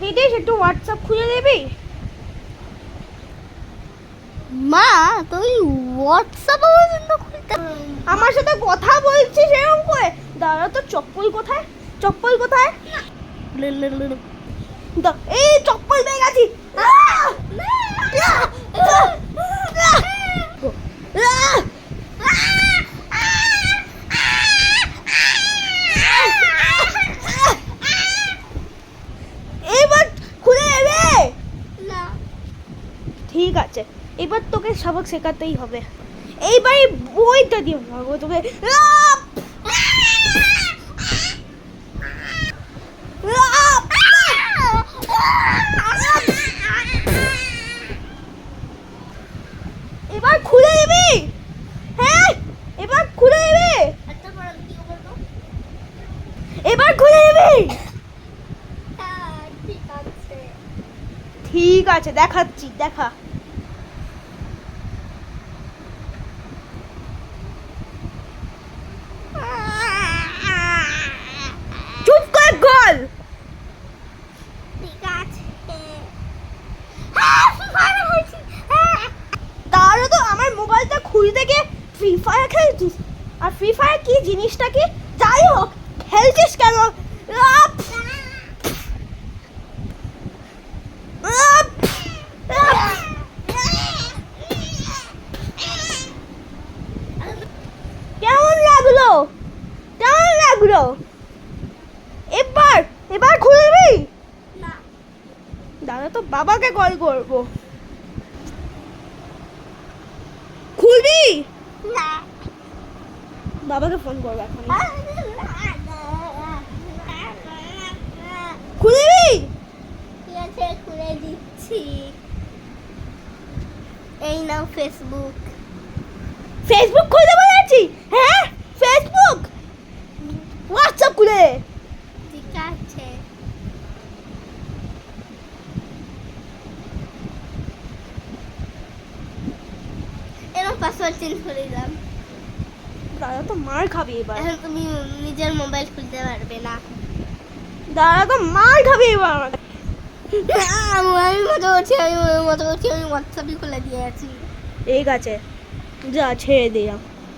নিতিশ একটু হোয়াটসঅ্যাপ খুলে দিবি মা তুই হোয়াটসঅ্যাপ আমার জন্য খুলতে আমার সাথে কথা বলছিস এরকম করে দাঁড়া তো চপ্পল কোথায় চপ্পল কোথায় দা- এই চপ্পল পেয়ে গেছি আহ! আহ! আহ! এবার খুলে নেবে না ঠিক আছে। এবার তোকে সবক শেখাতেই হবে। এইবার বইটা দিয়ে ভাগো তোকে! আপ! এবার খুলে দিবি? হ্যাঁ? এবার খুলে দিবি? এবার খুলে দিবি? হ্যাঁ ঠিক আছে দেখাচ্ছি দেখা চুপ কর গল ঠিক আছে হ্যাঁ ভালো হয়েছে হ্যাঁ তাহলে তো আমার মোবাইলটা খুলতে গিয়ে ফ্রি ফায়ার খেলছিস? আর ফ্রি ফায়ার কি জিনিসটা কি? যাই হোক খেলছিস কেন! কেমন লাগল? কেমন লাগল? এবার এবার খুলবি? দাদা তো বাবাকে কল করব খুলবি না বাবাকে ফোন করব এখন। হ্যাঁ। খুলবি খুলে দিচ্ছি। এই নাও ফেসবুক ফেসবুক খুলতে বলেছি। হ্যাঁ? ফেসবুক হোয়াটসঅ্যাপ খুলে। ঠিক আছে। পাসওয়ার্ড চেঞ্জ করে দিলাম। দাদা তো মার খাবে এবার। এখন তুমি নিজের মোবাইল খুলতে পারবে না। দাদা তো মার খাবে এবার। আমি মতো করছি আমি মতো করছি আমি হোয়াটসঅ্যাপই খুলে দিয়ে আছি ঠিক আছে যা ছেড়ে দিলাম